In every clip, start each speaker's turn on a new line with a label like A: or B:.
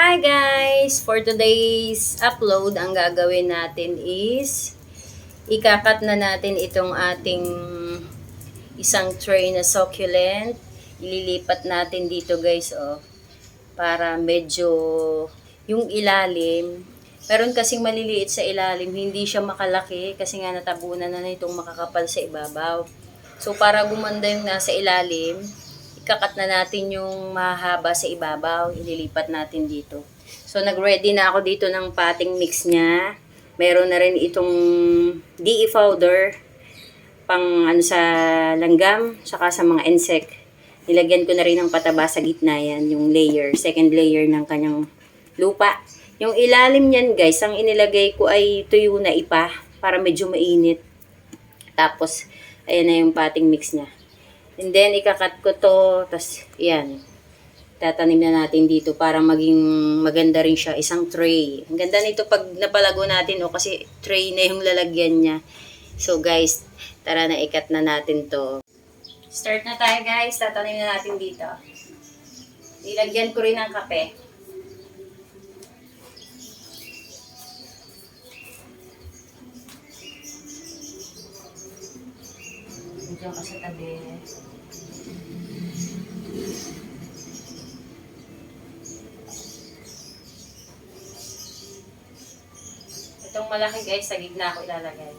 A: Hi guys! For today's upload, ang gagawin natin is ikakat na natin itong ating isang tray na succulent. Ililipat natin dito guys oh, para medyo yung ilalim. Meron kasing maliliit sa ilalim, hindi siya makalaki kasi nga natabunan na na itong makakapal sa ibabaw. So para gumanda yung nasa ilalim, ikakat na natin yung mahaba sa ibabaw, ililipat natin dito. So, nag-ready na ako dito ng potting mix niya. Meron na rin itong DE powder, pang ano sa langgam, saka sa mga insect. Nilagyan ko na rin ng pataba sa gitna yan, yung layer, second layer ng kanyang lupa. Yung ilalim niyan guys, ang inilagay ko ay tuyo na ipa para medyo mainit. Tapos, ayan na yung potting mix niya. And then, ikakat ko to, tas yan. Tatanim na natin dito para maging maganda rin siya. Isang tray. Ang ganda nito pag napalago natin, o kasi tray na yung lalagyan niya. So guys, tara na ikat na natin to. Start na tayo guys. Tatanim na natin dito. Nilagyan ko rin ng kape. Diyan ka sa tabi. Itong malaki guys, sa gitna ko ilalagay.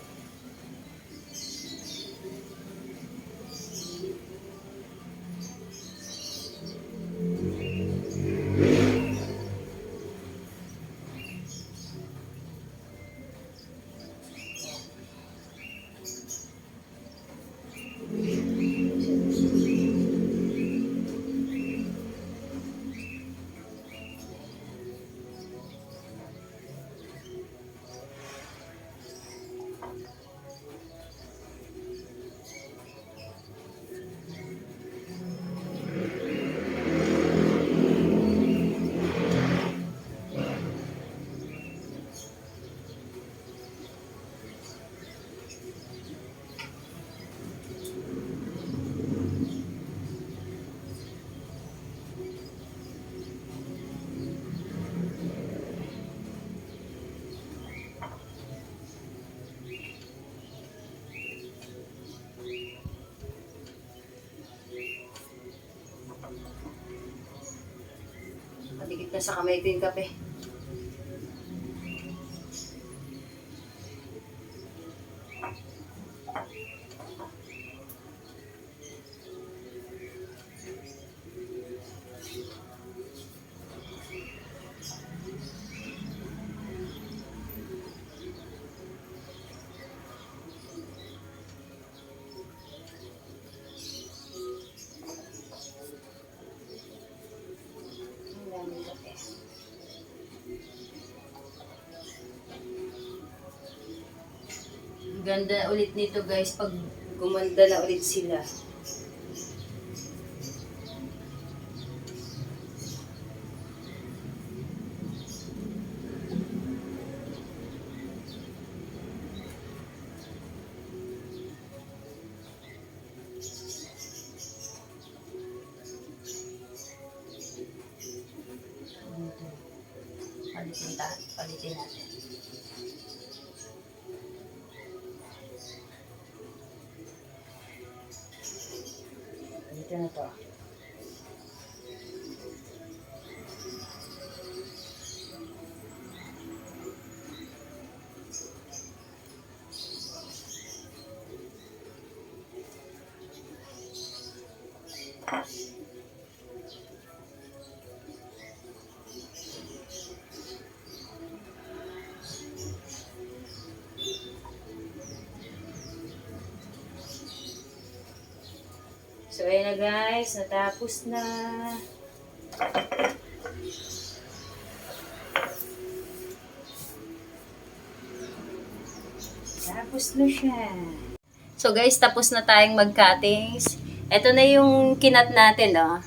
A: Sa kamay ko yung kape. Ganda ulit nito guys pag gumanda na ulit sila. Palitin, natin. Dito na to. So, ayan na guys. Natapos na. Tapos na siya. So guys, tapos na tayong mag-cuttings. Ito na yung kinat natin, oh.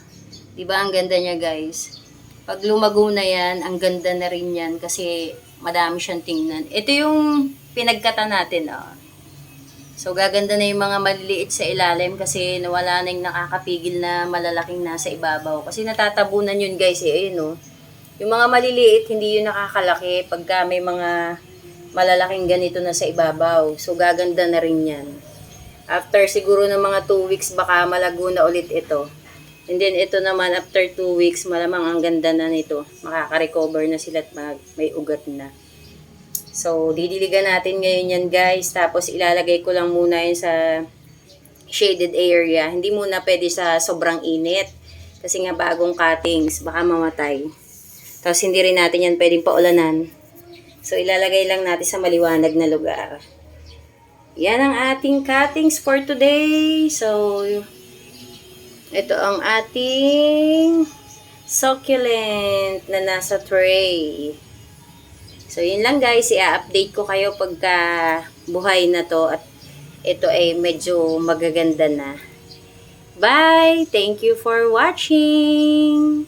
A: Diba, ang ganda niya guys. Pag lumago na yan, ang ganda na rin yan kasi madami siyang tingnan. Ito yung pinagkata natin, oh. So, gaganda na yung mga maliliit sa ilalim kasi nawala na yung nakakapigil na malalaking nasa ibabaw. Kasi natatabunan yun guys eh, ayun oh. Yung mga maliliit, hindi yun nakakalaki pagka may mga malalaking ganito na sa ibabaw. So, gaganda na rin yan. After siguro ng mga 2 weeks, baka malago na ulit ito. And then, ito naman, after 2 weeks, malamang ang ganda na nito. Makaka-recover na sila at mag- may ugat na. So, didiligan natin ngayon yan, guys. Tapos, ilalagay ko lang muna yun sa shaded area. Hindi muna pwede sa sobrang init. Kasi nga bagong cuttings, baka mamatay. Tapos hindi rin natin yan pwedeng paulanan. So ilalagay lang natin sa maliwanag na lugar. Yan ang ating cuttings for today. So, ito ang ating succulent na nasa tray. So, yun lang guys. I-update ko kayo pagka buhay na to at ito ay medyo magaganda na. Bye! Thank you for watching!